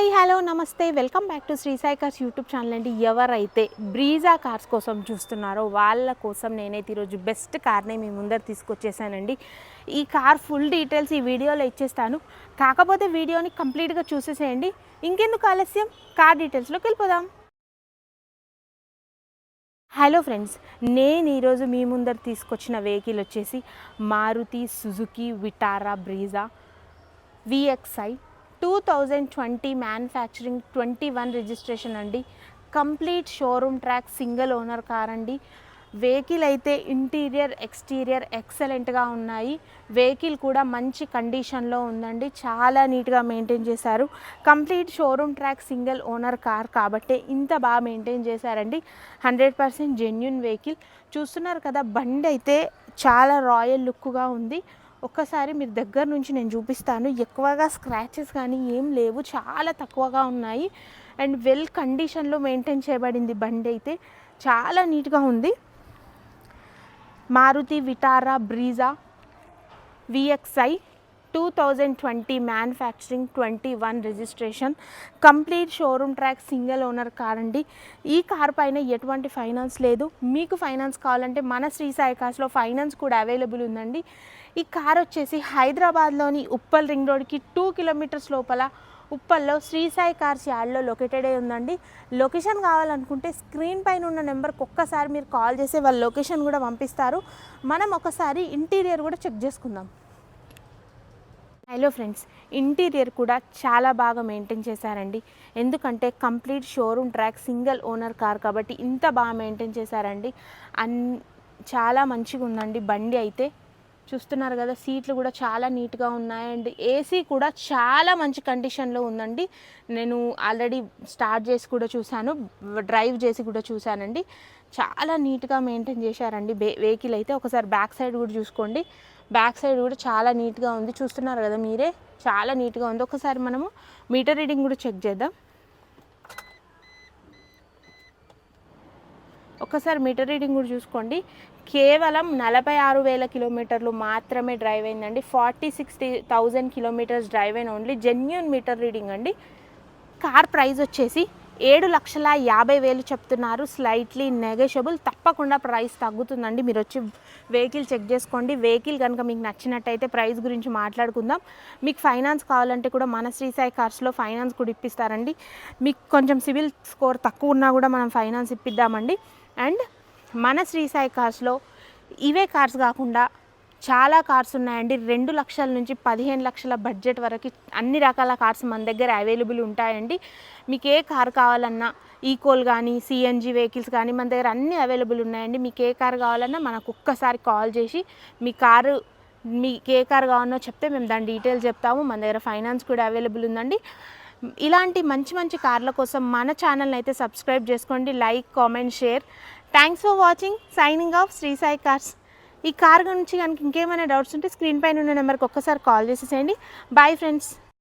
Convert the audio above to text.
Hi hello నమస్తే. Welcome back to Srisai cars YouTube channel అండి. ఎవరైతే బ్రీజా కార్స్ కోసం చూస్తున్నారో వాళ్ళ కోసం నేనైతే ఈరోజు బెస్ట్ కార్నే మీ ముందర తీసుకొచ్చేసానండి. ఈ కార్ ఫుల్ డీటెయిల్స్ ఈ వీడియోలో ఇచ్చేస్తాను. కాకపోతే వీడియోని కంప్లీట్గా చూసేసేయండి. ఇంకెందుకు ఆలస్యం? కార్ డీటెయిల్స్లోకి వెళ్ళిపోదాం. హలో ఫ్రెండ్స్ నేను ఈరోజు మీ ముందర తీసుకొచ్చిన వెహికల్ వచ్చేసి Maruti Suzuki Vitara Brezza VXI two thousand twenty manufacturing twenty one registration అండి. Complete showroom track single owner car అండి. వెహికల్ అయితే ఇంటీరియర్ ఎక్స్టీరియర్ ఎక్సలెంట్గా ఉన్నాయి. వెహికల్ కూడా మంచి కండిషన్లో ఉందండి. చాలా నీట్గా మెయింటైన్ చేశారు. Complete showroom track single owner car కాబట్టి ఇంత బాగా మెయింటైన్ చేశారండి. హండ్రెడ్ పర్సెంట్ జెన్యున్ వెహికల్ చూస్తున్నారు కదా బండి అయితే చాలా రాయల్ లుక్గా ఉంది. ఒక్కసారి మీరు దగ్గర నుంచి నేను చూపిస్తాను. ఎక్కువగా స్క్రాచెస్ కానీ ఏం లేవు. చాలా తక్కువగా ఉన్నాయి. అండ్ వెల్ కండిషన్లో మెయింటైన్ చేయబడింది బండి అయితే. చాలా నీట్గా ఉంది. Maruti Vitara Brezza VXI two thousand twenty manufacturing twenty one registration complete showroom track single owner car అండి. ఈ కార్ పైన ఎటువంటి ఫైనాన్స్ లేదు. మీకు ఫైనాన్స్ కావాలంటే మన శ్రీ సాయి కార్స్లో ఫైనాన్స్ కూడా అవైలబుల్ ఉందండి. ఈ కార్ వచ్చేసి హైదరాబాద్లోని ఉప్పల్ రింగ్ రోడ్కి టూ కిలోమీటర్స్ లోపల ఉప్పల్లో శ్రీ సాయి కార్స్ యార్డ్లో లొకేటెడ్ అయి ఉందండి. లొకేషన్ కావాలనుకుంటే స్క్రీన్ పైన ఉన్న నెంబర్కి ఒక్కసారి మీరు కాల్ చేసి వాళ్ళ లొకేషన్ కూడా పంపిస్తారు. మనం ఒకసారి ఇంటీరియర్ కూడా చెక్ చేసుకుందాం. హలో ఫ్రెండ్స్ ఇంటీరియర్ కూడా చాలా బాగా మెయింటైన్ చేశారండి. ఎందుకంటే complete showroom track single owner car కాబట్టి ఇంత బాగా మెయింటైన్ చేశారండి. అన్ చాలా మంచిగా ఉందండి బండి అయితే. చూస్తున్నారు కదా సీట్లు కూడా చాలా నీట్గా ఉన్నాయి. ఏసీ కూడా చాలా మంచి కండిషన్లో ఉందండి. నేను ఆల్రెడీ స్టార్ట్ చేసి కూడా చూశాను డ్రైవ్ చేసి కూడా చూశానండి. చాలా నీట్గా మెయింటైన్ చేశారండి. వెహికల్ అయితే ఒకసారి బ్యాక్ సైడ్ కూడా చూసుకోండి. బ్యాక్ సైడ్ కూడా చాలా నీట్గా ఉంది. చూస్తున్నారు కదా మీరే? చాలా నీట్గా ఉంది. ఒకసారి మనము మీటర్ రీడింగ్ కూడా చెక్ చేద్దాం. ఒక్కసారి మీటర్ రీడింగ్ కూడా చూసుకోండి. కేవలం నలభై ఆరు వేల కిలోమీటర్లు మాత్రమే డ్రైవ్ అయిందండి. Forty sixty thousand kilometres drive అయిన ఓన్లీ జెన్యున్ మీటర్ రీడింగ్ అండి. కార్ ప్రైస్ వచ్చేసి ఏడు లక్షల యాభై వేలు చెప్తున్నారు. స్లైట్లీ నెగెషబుల్ తప్పకుండా ప్రైస్ తగ్గుతుందండి. మీరు వచ్చి వెహికల్ చెక్ చేసుకోండి. వెహికల్ కనుక మీకు నచ్చినట్టయితే ప్రైస్ గురించి మాట్లాడుకుందాం. మీకు ఫైనాన్స్ కావాలంటే కూడా మన శ్రీసాయి కార్స్లో ఫైనాన్స్ కూడా ఇప్పిస్తారండి. మీకు కొంచెం సివిల్ స్కోర్ తక్కువ ఉన్నా కూడా మనం ఫైనాన్స్ ఇప్పిద్దామండి. అండ్ మన శ్రీసాయి కార్స్లో ఇవే కార్స్ కాకుండా చాలా కార్స్ ఉన్నాయండి. రెండు లక్షల నుంచి పదిహేను లక్షల బడ్జెట్ వరకు అన్ని రకాల కార్స్ మన దగ్గర అవైలబుల్ ఉంటాయండి. మీకు ఏ కార్ కావాలన్నా ఈకోల్ కానీ సిఎన్జి వెహికల్స్ కానీ మన దగ్గర అన్నీ అవైలబుల్ ఉన్నాయండి. మీకు ఏ కార్ కావాలన్నా మనకు ఒక్కసారి కాల్ చేసి మీ కారు మీకు ఏ కార్ కావాలనో చెప్తే మేము దాని డీటెయిల్స్ చెప్తాము. మన దగ్గర ఫైనాన్స్ కూడా అవైలబుల్ ఉందండి. ఇలాంటి మంచి మంచి కార్ల కోసం మన ఛానల్ని అయితే సబ్స్క్రైబ్ చేసుకోండి. Like comment share. Thanks for watching. Signing off Sri Sai cars. ఈ కార్ గురించి కనుక ఇంకేమైనా డౌట్స్ ఉంటే స్క్రీన్ పైన ఉన్న నెంబర్కి ఒక్కసారి కాల్ చేసేసేయండి. Bye friends